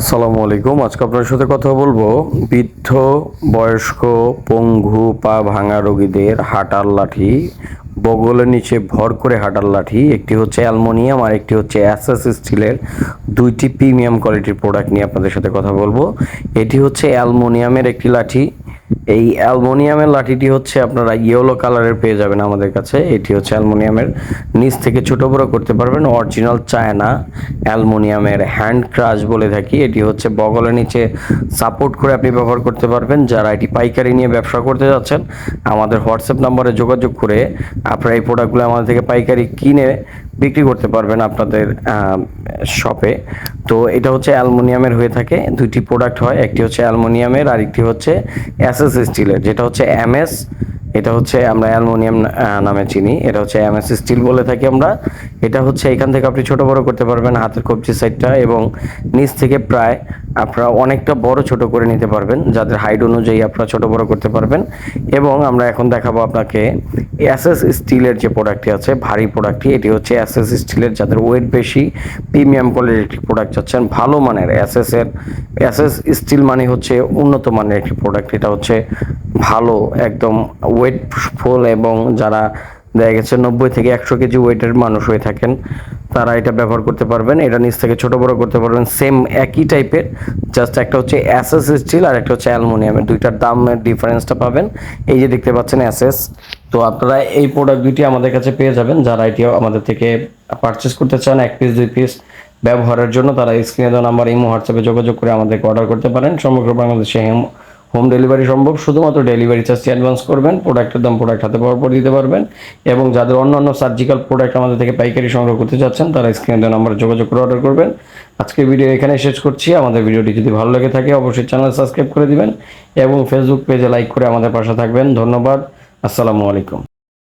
আসসালামু আলাইকুম। আজকে আপনার সাথে কথা বলব। বৃদ্ধ, বয়স্ক, পঙ্গু, পা ভাঙা রোগীদের হাঁটার লাঠি বগলের নিচে ভর করে হাঁটার লাঠি, একটি হচ্ছে অ্যালমোনিয়াম আর একটি হচ্ছে অ্যাসেস স্টিলের দুইটি প্রিমিয়াম কোয়ালিটির প্রোডাক্ট নিয়ে আপনাদের সাথে কথা বলব। এটি হচ্ছে অ্যালমোনিয়ামের একটি লাঠি। এই অ্যালমোনিয়ামের লাঠিটি হচ্ছে আপনারা ইয়েলো কালারের পেয়ে যাবেন আমাদের কাছে। এটি হচ্ছে অ্যালমোনিয়ামের নিচ থেকে ছোট বড় করতে পারবেন। অরিজিনাল চায়না অ্যালমোনিয়ামের হ্যান্ড ক্রাশ বলে থাকি। এটি হচ্ছে বগলের নিচে সাপোর্ট করে আপনি ব্যবহার করতে পারবেন। যারা এটি পাইকারি নিয়ে ব্যবসা করতে যাচ্ছেন, আমাদের হোয়াটসঅ্যাপ নাম্বারে যোগাযোগ করে আপনারা এই প্রোডাক্টগুলো আমাদের থেকে পাইকারি কিনে বিক্রি করতে পারবেন আপনাদের শপে তো এটা হচ্ছে অ্যালমোনিয়ামের হয়ে থাকে, দুইটি প্রোডাক্ট হয়। একটি হচ্ছে অ্যালমোনিয়ামের আর একটি হচ্ছে এস স্টিলের, যেটা হচ্ছে এমএস এটা হচ্ছে আমরা অ্যালুমিনিয়াম নামে চিনি। এটা হচ্ছে এমএস স্টিল বলে থাকি আমরা। এটা হচ্ছে এখান থেকে আপনি ছোট বড় করতে পারবেন হাতের কবজি সাইডটা এবং নিচ থেকে প্রায় আপনারা অনেকটা বড় ছোট করে নিতে পারবেন, যাদের হাইট অনুযায়ী আপনারা ছোট বড় করতে পারবেন। এবং আমরা এখন দেখাবো আপনাকে এসএস স্টিলের যে প্রোডাক্টটি আছে, ভারী প্রোডাক্টটি এটি হচ্ছে এসএস স্টিলের যাদের ওয়েট বেশি প্রিমিয়াম কোয়ালিটির একটি প্রোডাক্ট চাচ্ছেন। ভালো মানের এসএস এর, এসএস স্টিল মানে হচ্ছে উন্নত মানের একটি প্রোডাক্ট এটা হচ্ছে ভালো, একদম ওয়েটফুল এবং যারা দেখা গেছে নব্বই থেকে একশো কেজি ওয়েটের মানুষ হয়ে থাকেন, তারা এটা ব্যবহার করতে পারবেন। এটা নিচ থেকে ছোট বড় করতে পারবেন। সেম একই টাইপের জাস্ট একটা হচ্ছে অ্যাসেস স্টিল আর একটা হচ্ছে অ্যালমোনিয়ামের দুইটার দামের ডিফারেন্সটা পাবেন। এই যে দেখতে পাচ্ছেন অ্যাসেস তো আপনারা এই প্রোডাক্ট দুইটি আমাদের কাছে পেয়ে যাবেন। যারা এটি আমাদের থেকে পারচেস করতে চান, এক পিস দুই পিস ব্যবহারের জন্য, তারা স্ক্রিনে দেওয়া নাম্বার ইমো হোয়াটসঅ্যাপে যোগাযোগ করে আমাদেরকে অর্ডার করতে পারেন। সমগ্র বাংলাদেশে হোম ডেলিভারি সম্ভব, শুধুমাত্র ডেলিভারি চার্জটি অ্যাডভান্স করবেন প্রোডাক্টের দাম প্রোডাক্ট হাতে পাওয়ার পর দিতে পারবেন। এবং যাদের অন্য অন্য সার্জিক্যাল প্রোডাক্ট আমাদের থেকে পাইকারি সংগ্রহ করতে চাচ্ছেন, তারা স্ক্রিনে দেওয়া নাম্বারে যোগাযোগ করে অর্ডার করবেন। আজকে ভিডিও এখানে শেষ করছি। আমাদের ভিডিওটি যদি ভালো লেগে থাকে, অবশ্যই চ্যানেল সাবস্ক্রাইব করে দিবেন এবং ফেসবুক পেজে লাইক করে আমাদের পাশে থাকবেন। ধন্যবাদ। আসসালামু আলাইকুম।